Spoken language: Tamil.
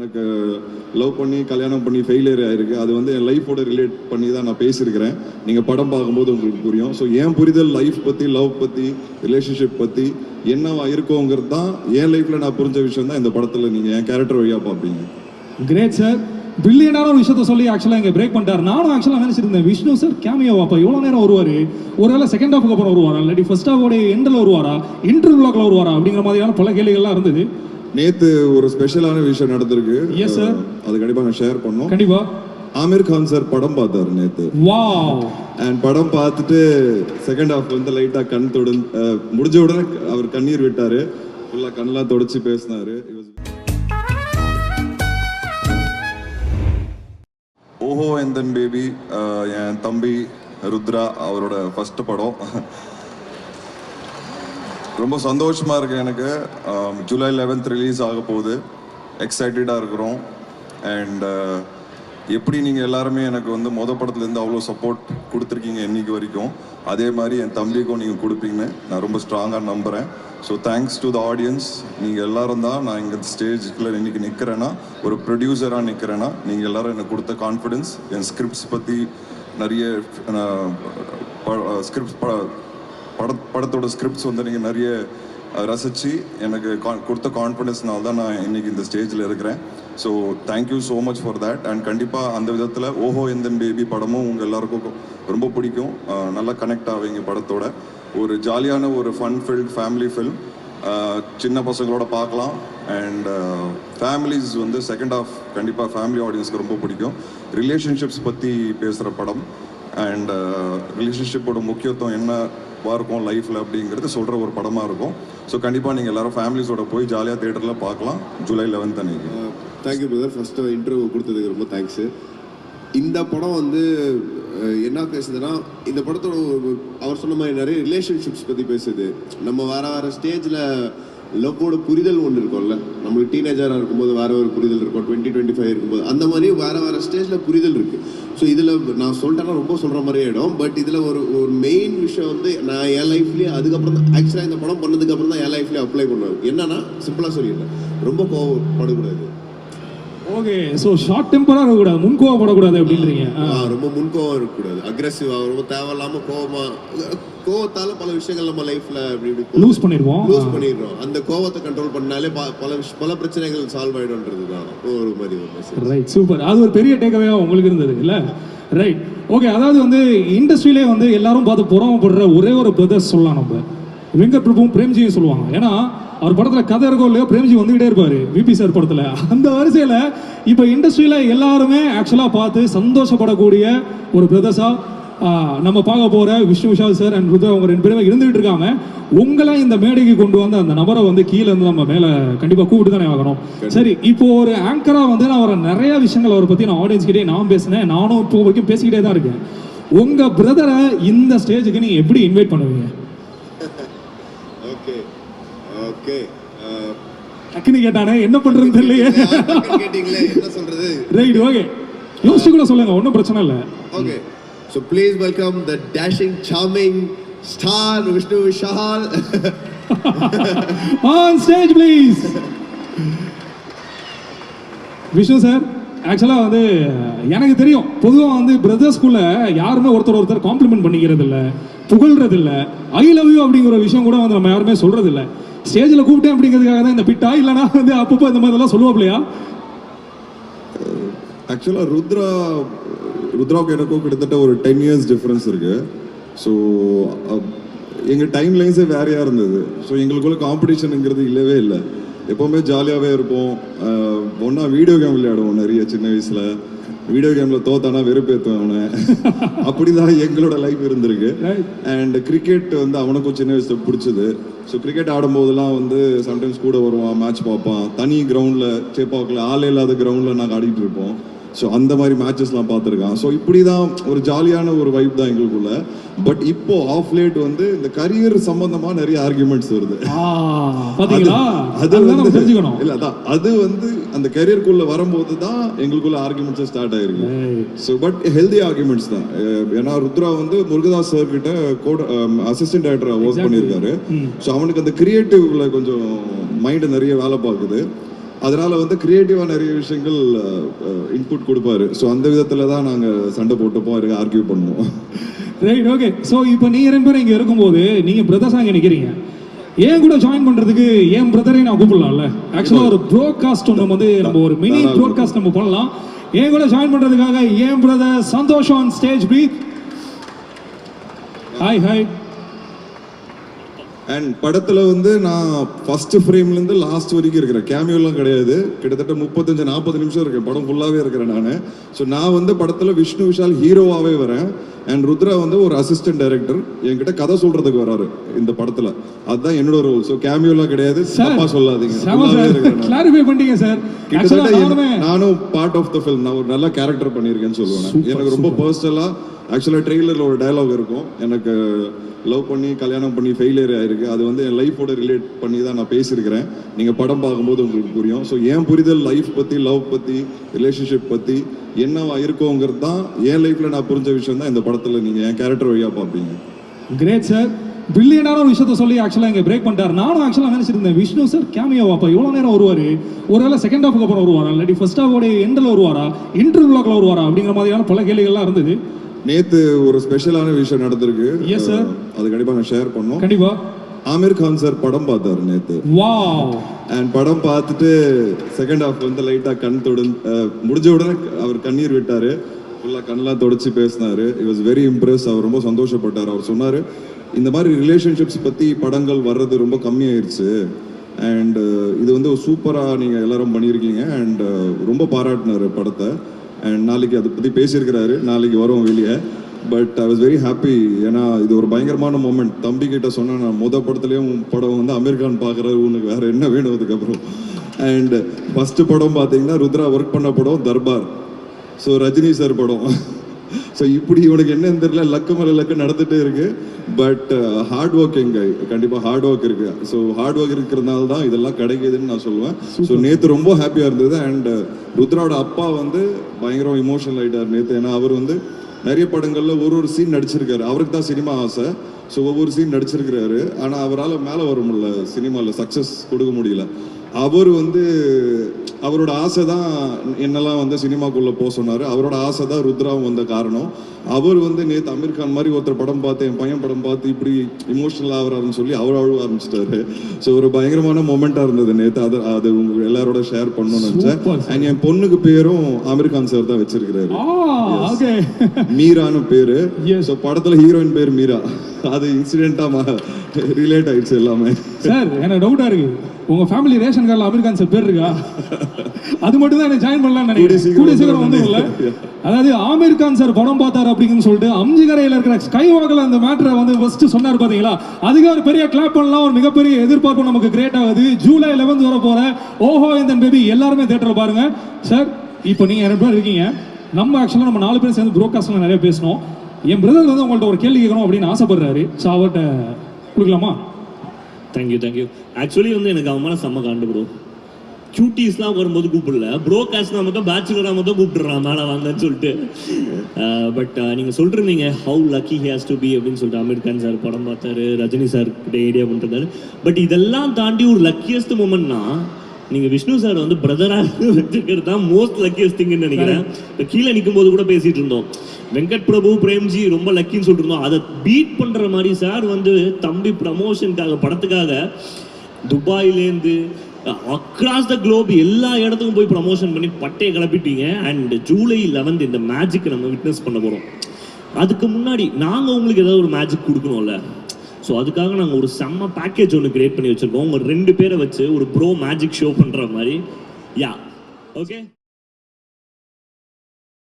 எனக்கு லவ் பண்ணி கல்யாணம் பண்ணி ஃபெயிலியர் ஆயிருக்கு. அது வந்து என் லைஃபோட ரிலேட் பண்ணி தான் நான் பேசியிருக்கிறேன். நீங்கள் படம் பார்க்கும்போது உங்களுக்கு புரியும். ஸோ என் புரிதல் லைஃப் பற்றி லவ் பற்றி ரிலேஷன்ஷிப் பற்றி என்னவா இருக்கோங்கிறது தான் என் லைஃப்பில் நான் புரிஞ்ச விஷயம் தான் இந்த படத்தில் நீங்கள் என் கேரக்டர் வழியாக பார்ப்பீங்க. கிரேட் சார் பில்லியனான ஒரு விஷயத்த சொல்லி ஆக்சுவலாக இங்கே பிரேக் பண்ணிட்டார். நானும் ஆக்சுவலாக நினைச்சிருந்தேன் விஷ்ணு சார் கேமியோ அப்போ எவ்வளோ நேரம் வருவார். ஒருவேளை செகண்ட் ஹாஃபுக்கு அப்புறம் வருவாரா? இல்லாட்டி ஃபர்ஸ்ட் ஹாஃபோடைய எண்டில் வருவாரா? இன்டர்வியூ பிளாக்ல வருவாரா? அப்படிங்கிற மாதிரியான பல கேள்விகள்லாம் இருந்தது. நேத்து ஒரு ஸ்பெஷலான விஷயம் நடந்திருக்கு. Sir. அஹ், அது கண்டிப்பாக நான் ஷேர் பண்ணோம் கண்டிப்பா. ஆமீர் கான் சார் படம் பார்த்தாரு நேத்து. வாவ் அண்ட் படம் பார்த்துட்டு செகண்ட் ஹாஃப் வந்து லைட்டா கண் தொடு முடிஞ்ச உடனே அவர் கண்ணீர் விட்டாரு. ஃபுல்லா கண்ணெல்லாம் தொடச்சு பேசினாரு. ஓஹோ எந்தன் பேபி என் தம்பி ருத்ரா அவரோட ஃபர்ஸ்ட் படம். ரொம்ப சந்தோஷமா இருக்கு எனக்கு. ஜூலை லெவன்த் ரிலீஸ் ஆக போகுது. எக்ஸைட்டடாக இருக்கிறோம். அண்ட் எப்படி நீங்கள் எல்லாருமே எனக்கு வந்து மொத படத்துலேருந்து அவ்வளோ சப்போர்ட் கொடுத்துருக்கீங்க இன்னைக்கு வரைக்கும். அதே மாதிரி என் தம்பிக்கும் நீங்கள் கொடுப்பீங்கன்னு நான் ரொம்ப ஸ்ட்ராங்காக நம்புகிறேன் so thanks to the audience நீங்கள் எல்லாரும் தான் நான் இங்கே ஸ்டேஜுக்குள்ள இன்றைக்கி நிற்கிறேன்னா ஒரு ப்ரொடியூசராக நிற்கிறேன்னா நீங்கள் எல்லோரும் எனக்கு கொடுத்த கான்ஃபிடென்ஸ் என் ஸ்கிரிப்ட்ஸ் பற்றி நிறைய ஸ்கிரிப்ட்ஸ் பட படத்தோட ஸ்கிரிப்ட்ஸ் வந்து நீங்கள் நிறைய ரசித்து எனக்கு கொடுத்த கான்ஃபிடென்ஸ்னால தான் நான் இன்றைக்கி இந்த ஸ்டேஜில் இருக்கிறேன். So thank you so much for that and கண்டிப்பாக அந்த விதத்தில் ஓஹோ எந்தன் பேபி படமும் உங்கள் எல்லாருக்கும் ரொம்ப பிடிக்கும். நல்லா கனெக்ட் ஆவீங்க படத்தோட. ஒரு ஜாலியான ஒரு ஃபன் ஃபில்ட் ஃபேமிலி ஃபில்ம் சின்ன பசங்களோட பார்க்கலாம். அண்ட் ஃபேமிலிஸ் வந்து செகண்ட் ஆஃப் கண்டிப்பாக ஃபேமிலி ஆடியன்ஸ்க்கு ரொம்ப பிடிக்கும். ரிலேஷன்ஷிப்ஸ் பற்றி பேசுகிற படம். அண்ட் ரிலேஷன்ஷிப்போட முக்கியத்துவம் என்ன? என்னவா இருக்கும் லைஃப்பில் அப்படிங்கிறது சொல்கிற ஒரு படமாக இருக்கும். ஸோ கண்டிப்பாக நீங்கள் எல்லாரும் ஃபேமிலிஸோட போய் ஜாலியாக தேட்டரில் பார்க்கலாம். ஜூலை லெவன்த் அன்னைக்கு. Thank you brother first interview கொடுத்ததுக்கு ரொம்ப தேங்க்ஸு இந்த படம் வந்து என்ன பேசுதுன்னா இந்த படத்தோட அவர் சொன்ன மாதிரி நிறைய ரிலேஷன்ஷிப்ஸ் பற்றி பேசுது. நம்ம வேற வேற ஸ்டேஜில் லவ்வோட புரிதல் ஒன்று இருக்கும்ல. நம்மளுக்கு டீனேஜராக இருக்கும்போது வேற ஒரு புரிதல் இருக்கும். டுவெண்ட்டி டுவெண்ட்டி ஃபைவ் இருக்கும்போது அந்த மாதிரி வேற வேற ஸ்டேஜில் புரிதல் இருக்குது ஸோ இதில் நான் சொல்லிட்டேன்னா ரொம்ப சொல்கிற மாதிரி ஆகிடும் பட் இதில் ஒரு ஒரு மெயின் விஷயம் வந்து நான் என் லைஃப்லேயே அதுக்கப்புறம் தான் ஆக்சுவலாக இந்த படம் பண்ணதுக்கப்புறம் தான் என் லைஃப்லேயே அப்ளை பண்ணுவேன் என்னன்னா சிம்பிளாக சொல்லிடுறேன். ரொம்ப கோவப்படக்கூடாது. ஓகே ஸோ ஷார்ட் டெம்பராக இருக்கக்கூடாது முன்கோவப்படக்கூடாது அப்படின்றீங்க. ஆ. ஆ, ரொம்ப முன்கோவம் இருக்கக்கூடாது. அக்ரெசிவா ரொம்ப தேவையில்லாம கோவமா கோவத்தால பல விஷயங்கள் நம்ம லைஃப்ல அப்படி இப்படி லூஸ் பண்ணிடுவோம். லூஸ் பண்ணிடுறோம். அந்த கோவத்தை கண்ட்ரோல் பண்ணாலே பல பல பிரச்சனைகள் சால்வ் ஆயிடும்ன்றது தான் ஒரு மாதிரி ஒரு. ரைட் சூப்பர் அது ஒரு பெரிய டேக்அவேவா உங்களுக்கு இருந்தது இல்ல? ரைட் ஓகே அதாவது வந்து இண்டஸ்ட்ரியிலே வந்து எல்லாரும் பார்த்து பொறாமப்படுற ஒரே ஒரு பிரதர்ஸ் சொல்லலாம் நம்ம. வெங்கட் பிரபுவும் பிரேம்ஜியும் சொல்லுவாங்க. ஏன்னா அவர் படத்துல கதை இருக்கோ இல்லையோ பிரேம்ஜி வந்துகிட்டே இருப்பாரு விபி சார் படத்துல. அந்த வரிசையில இப்போ இண்டஸ்ட்ரியில எல்லாருமே ஆக்சுவலா பார்த்து சந்தோஷப்படக்கூடிய ஒரு பிரதர்ஸா நம்ம பார்க்க போற விஷ்ணு விஷால் சார் அண்ட் ருத்ரா அவங்க ரெண்டு பேருமே இருந்துகிட்டு இருக்காங்க. உங்களை இந்த மேடைக்கு கொண்டு வந்து அந்த நபரை வந்து கீழே இருந்து நம்ம மேல கண்டிப்பா கூப்பிட்டு தானே ஆகணும். சரி இப்போ ஒரு ஆங்கரா வந்து நான் அவரை நிறைய விஷயங்கள் அவரை பத்தி நான் ஆடியன்ஸ் கிட்டே நான் பேசினேன். நானும் இப்போ வரைக்கும் பேசிக்கிட்டே தான் இருக்கேன். உங்க பிரதரை இந்த ஸ்டேஜுக்கு நீங்க எப்படி இன்வைட் பண்ணுவீங்க? ஓகே டக்குன்னு கேட்டானே என்ன பண்றதுன்னு தெரியலையே. கேட்டீங்களே என்ன சொல்றது? ரைட் ஓகே யோசிச்சு கூட சொல்லுங்க ஒன்றும் பிரச்சனை இல்லை. Okay. So please welcome the dashing charming star Vishnu Vishal on stage please Vishnu sir ஆக்சுவலாக வந்து எனக்கு தெரியும் பொதுவாக வந்து பிரதர்ஸ்குள்ள யாருமே ஒருத்தர் ஒருத்தர் காம்ப்ளிமெண்ட் பண்ணிக்கிறது இல்லை புகழ்றது இல்லை ஐ லவ் யூ அப்படிங்கிற விஷயம் கூட வந்து நம்ம யாருமே சொல்றது இல்லை ஸ்டேஜில் கூப்பிட்டேன் அப்படிங்கிறதுக்காக தான் இந்த பிட்டா இல்லைனா வந்து அப்பப்போ இந்த மாதிரிலாம் சொல்லுவாப்லையா ஆக்சுவலாக ருத்ரா ருத்ராவுக்கு எனக்கும் கிட்டத்தட்ட ஒரு டென் இயர்ஸ் டிஃப்ரென்ஸ் இருக்குது ஸோ எங்கள் டைம் லைன்ஸே வேறையாக இருந்தது. ஸோ எங்களுக்குள்ள காம்படிஷனுங்கிறது இல்லவே இல்லை. எப்போவுமே ஜாலியாகவே இருப்போம். ஒன்றா வீடியோ கேம் விளையாடுவோம் நிறைய சின்ன வயசில். வீடியோ கேமில் தோத்தானா வெறுப்பேற்றுவேன் அவனை. அப்படி தான் எங்களோட லைஃப் இருந்திருக்கு. அண்ட் கிரிக்கெட் வந்து அவனுக்கும் சின்ன வயசுல பிடிச்சது. ஸோ கிரிக்கெட் ஆடும்போதெல்லாம் வந்து சம்டைம்ஸ் கூட வருவான் மேட்ச் பார்ப்பான். தனி கிரவுண்டில் சேப்பாக்கில் ஆளே இல்லாத கிரவுண்டில் நாங்கள் ஆடிட்டு இருப்போம். ஸோ அந்த மாதிரி மேட்சஸ்லாம் பார்த்துருக்கான். ஸோ இப்படி தான் ஒரு ஜாலியான ஒரு வைப் தான் எங்களுக்குள்ள. பட் இப்போ ஆஃப் லேட் வந்து இந்த கரியர் சம்பந்தமா நிறைய ஆர்குமெண்ட்ஸ் வருது. அது வந்து தெரிஞ்சுக்கணும். இல்ல அதான். அது வந்து அந்த கரியருக்குள்ள வரும்போது தான் எங்களுக்குள்ள ஆர்குமெண்ட்ஸ் ஸ்டார்ட் ஆயிருக்கு. ஸோ பட் ஹெல்தி ஆர்குமெண்ட்ஸ் தான். ஏன்னா ருத்ரா வந்து முருகதாஸ் சார் கிட்ட கோட அசிஸ்டன்ட் டைரக்டரா ஒர்க் பண்ணியிருக்காரு. ஸோ அவனுக்கு அந்த கிரியேட்டிவ்ல கொஞ்சம் மைண்ட் நிறைய வேலை பார்க்குது. அதனால வந்து கிரியேட்டிவா நிறைய விஷயங்கள் இன்புட் கொடுப்பாரு. ஸோ அந்த விதத்துல தான் நாங்க சண்டை போட்டுப்போம் இருக்கு ஆர்கியூ பண்ணுவோம். ரைட் ஓகே ஸோ இப்போ நீங்கள் ரெண்டு பேரும் இங்கே இருக்கும்போது நீங்கள் பிரதர்ஸாக இங்கே நிற்கிறீங்க ஏன் கூட ஜாயின் பண்ணுறதுக்கு என் பிரதரையும் நான் கூப்பிடலாம்ல? ஆக்சுவலாக ஒரு ப்ரோட்காஸ்ட் ஒன்று வந்து நம்ம ஒரு மினி. ப்ரோட்காஸ்ட் நம்ம பண்ணலாம் ஏன் கூட ஜாயின் பண்ணுறதுக்காக ஏன் பிரதர் சந்தோஷம் on stage please hi hi and படத்துல வந்து நான் ஃபர்ஸ்ட் ஃப்ரேம்ல இருந்து லாஸ்ட் வரைக்கும் இருக்கிறேன். கேமியோலாம் கிடையாது. கிட்டத்தட்ட முப்பத்தஞ்சு நாற்பது நிமிஷம் இருக்கேன். படம் ஃபுல்லாவே இருக்கிறேன் நான். ஸோ நான் வந்து படத்துல விஷ்ணு விஷால் ஹீரோவாவே வரேன். அண்ட் ருத்ரா வந்து ஒரு அசிஸ்டன்ட் டைரக்டர் என்கிட்ட கதை சொல்றதுக்கு வராரு இந்த படத்துல. அதுதான் என்னோட ரோல் ஸோ கேமியோலாம் கிடையாது. தப்பா சொல்லாதீங்க. சார் கிட்டத்தட்ட நானுமே பார்ட் ஆஃப் த ஃபில்ம் நான் ஒரு நல்ல கேரக்டர் பண்ணியிருக்கேன்னு சொல்லுவேன். எனக்கு ரொம்ப பர்சனலா ஆக்சுவலாக ட்ரெய்லரில் ஒரு டைலாக் இருக்கும். எனக்கு லவ் பண்ணி கல்யாணம் பண்ணி ஃபெயிலியர் ஆயிருக்கு. அது வந்து என் லைஃபோட ரிலேட் பண்ணி தான் நான் பேசியிருக்கிறேன். நீங்கள் படம் பார்க்கும்போது உங்களுக்கு புரியும். ஸோ என் புரிதல் லைஃப் பற்றி லவ் பற்றி ரிலேஷன்ஷிப் பற்றி என்னவா இருக்கோங்கிறது தான் என் லைஃப்பில் நான் புரிஞ்ச விஷயம் தான் இந்த படத்தில் நீங்கள் என் கேரக்டர் வழியாக பார்ப்பீங்க. கிரேட் சார் பில்லியனான ஒரு விஷயத்த சொல்லி ஆக்சுவலாக இங்கே பிரேக் பண்ணிட்டார். நானும் ஆக்சுவலாக நினச்சிருந்தேன். விஷ்ணு சார் கேமியோ வாப்பா. எவ்வளோ நேரம் வருவார். ஒருவேளை செகண்ட் ஹாஃபுக்கு அப்புறம் வருவாரா? இல்லாட்டி ஃபர்ஸ்ட் ஹாஃபோடைய எண்டில் வருவாரா? இன்டர்வியூ பிளாக்ல வருவாரா? அப்படிங்கிற மாதிரியான பல கேள்விகள்லாம் இருந்தது. நேத்து ஒரு ஸ்பெஷலான விஷயம் நடந்திருக்கு. Yes, sir. அது கண்டிப்பாக நான் ஷேர் பண்ணோம் கண்டிப்பா. ஆமீர் கான் சார் படம் பார்த்தாரு நேத்து. வாவ் அண்ட் படம் பார்த்துட்டு செகண்ட் ஹாஃப் வந்து லைட்டாக கண் தொடு முடிஞ்ச உடனே அவர் கண்ணீர் விட்டாரு. ஃபுல்லாக கண்ணெலாம் தொடச்சி பேசினாரு. இட் வாஸ் வெரி இம்ப்ரெஸ் அவர் ரொம்ப சந்தோஷப்பட்டார். அவர் சொன்னார் இந்த மாதிரி ரிலேஷன்ஷிப்ஸ் பற்றி படங்கள் வர்றது ரொம்ப கம்மியாயிருச்சு. அண்ட் இது வந்து சூப்பராக நீங்கள் எல்லாரும் பண்ணியிருக்கீங்க. அண்ட் ரொம்ப பாராட்டினாரு படத்தை. அண்ட் நாளைக்கு அதை பற்றி பேசியிருக்கிறாரு. நாளைக்கு வரும் வெளியே. But I was very happy ஏன்னா இது ஒரு பயங்கரமான மூமெண்ட் தம்பி கிட்ட சொன்னேன் நான் முத படத்துலேயும் படம் வந்து அமீர் கான் பார்க்குறாரு. உனக்கு வேறு என்ன வேணும் அதுக்கப்புறம்? அண்ட் ஃபஸ்ட்டு படம் பார்த்தீங்கன்னா ருத்ரா ஒர்க் பண்ண படம் தர்பார். ஸோ ரஜினி சார் படம். ஸோ இப்படி இவனுக்கு என்னன்னு தெரியல. லக்கு மேலே லக்கு நடந்துட்டே இருக்கு. பட் ஹார்ட் ஒர்க்கிங் கண்டிப்பாக ஹார்ட் ஒர்க் இருக்கு. ஸோ ஹார்ட் ஒர்க் இருக்கிறதுனால தான் இதெல்லாம் கிடைக்குதுன்னு நான் சொல்லுவேன். ஸோ நேற்று ரொம்ப ஹாப்பியாக இருந்தது. அண்ட் ருத்ராவோட அப்பா வந்து பயங்கரம் இமோஷனல் ஆயிட்டார் நேற்று ஏன்னா அவர் வந்து நிறைய படங்கள்ல ஒரு ஒரு சீன் நடிச்சிருக்காரு. அவருக்கு தான் சினிமா ஆசை. ஸோ ஒவ்வொரு சீன் நடிச்சிருக்கிறாரு. ஆனால் அவரால் மேலே வர முடியல. சினிமாவில் சக்ஸஸ் கொடுக்க முடியல. அவர் வந்து அவரோட ஆசை தான் என்னெல்லாம் வந்து சினிமாக்குள்ள போக சொன்னார். அவரோட ஆசை தான் ருத்ராவும் வந்த காரணம். அவர் வந்து நேற்று அமீர் கான் மாதிரி ஒருத்தர் படம் பார்த்து என் பையன் படம் பார்த்து இப்படி இமோஷனல் ஆகிறாருன்னு சொல்லி அவர் அழுவ ஆரம்பிச்சிட்டாரு. ஸோ ஒரு பயங்கரமான மொமெண்ட்டாக இருந்தது நேற்று அது அது உங்க எல்லாரோட ஷேர் பண்ணணும்னு நினச்சேன். அண்ட் என் பொண்ணுக்கு பேரும் அமீர் கான் சார் தான் வச்சிருக்கிறாரு. மீரான்னு பேரு. ஸோ படத்துல ஹீரோயின் பேர் மீரா. அது இன்சிடென்ட்டா ரிலேட் ஆயிடுச்சு எல்லாமே. சார் எனக்கு டவுட்டா இருக்கு. உங்க ஃபேமிலி ரேஷன் கார்டில் அமீர் கான் சார் பேர் இருக்கா? அது மட்டும் தான் எனக்கு ஜாயின் பண்ணலாம்னு நினைக்கிறேன். கூடிய சீக்கிரம் வந்துரும் வந்துரும்ல. அதாவது ஆமீர் கான் சார் படம் பார்த்தாரு அப்படின்னு சொல்லிட்டு அம்ஜிகரையில் இருக்கிற ஸ்கை வாக்கில் அந்த மேட்டரை வந்து ஃபர்ஸ்ட் சொன்னார் பாத்தீங்களா? அதுக்கு ஒரு பெரிய கிளாப் பண்ணலாம் ஒரு மிகப்பெரிய எதிர்பார்ப்பு நமக்கு கிரியேட் ஆகுது. ஜூலை 11th வர போற ஓஹோ இந்த பேபி எல்லாருமே தேட்டரில் பாருங்க. சார் இப்போ நீங்க ரெண்டு பேர் இருக்கீங்க. நம்ம ஆக்சுவலாக நம்ம நாலு பேர் சேர்ந்து ப்ரோகாஸ்ட்ல நிறைய பேசணும் என் பிரதர் வந்து உங்கள்ட்ட ஒரு கேள்வி கேட்கணும் அப்படின்னு ஆசைப்படுறாரு. ஸோ அவர்கிட்ட கொடுக்கலாமா? தேங்க்யூ தேங்க்யூ ஆக்சுவலி வந்து எனக்கு அவன் மேலே செம்ம காண்டு ப்ரோ கியூட்டிஸ்லாம் வரும்போது கூப்பிடல. ப்ரோ காஸ்ட்னா மட்டும் பேச்சுலராக மட்டும் கூப்பிட்டுறான் மேலே வாங்கன்னு சொல்லிட்டு. பட் நீங்கள் சொல்லிருந்தீங்க how lucky has to be அப்படின்னு சொல்லிட்டு அமீர் கான் சார் படம் பார்த்தாரு ரஜினி சார் கிட்ட ஏரியா பண்ணிருந்தாரு பட் இதெல்லாம் தாண்டி ஒரு லக்கியஸ்ட் மூமெண்ட்னா நீங்கள் விஷ்ணு சார் வந்து பிரதராக வச்சுக்கிறது தான் மோஸ்ட் லக்கியஸ்ட் திங்னு நினைக்கிறேன். இப்போ கீழே நிற்கும் போது கூட பேசிட்டு இருந்தோம். வெங்கட் பிரபு பிரேம்ஜி ரொம்ப லக்கின்னு சொல்லிட்டு இருந்தோம். அதை பீட் பண்ற மாதிரி சார் வந்து தம்பி ப்ரமோஷனுக்காக படத்துக்காக துபாயிலேருந்து அக்ராஸ் த குளோப் எல்லா இடத்துக்கும் போய் ப்ரமோஷன் பண்ணி பட்டையை கிளப்பிட்டீங்க. அண்ட் ஜூலை 11th இந்த மேஜிக் நம்ம விட்னஸ் பண்ண போகிறோம் அதுக்கு முன்னாடி நாங்கள் உங்களுக்கு ஏதாவது ஒரு மேஜிக் கொடுக்கணும்ல? ஸோ அதுக்காக நாங்கள் ஒரு செம்ம பேக்கேஜ் ஒன்று கிரியேட் பண்ணி வச்சுருக்கோம். உங்கள் ரெண்டு பேரை வச்சு ஒரு ப்ரோ மேஜிக் ஷோ பண்ணுற மாதிரி. Yeah okay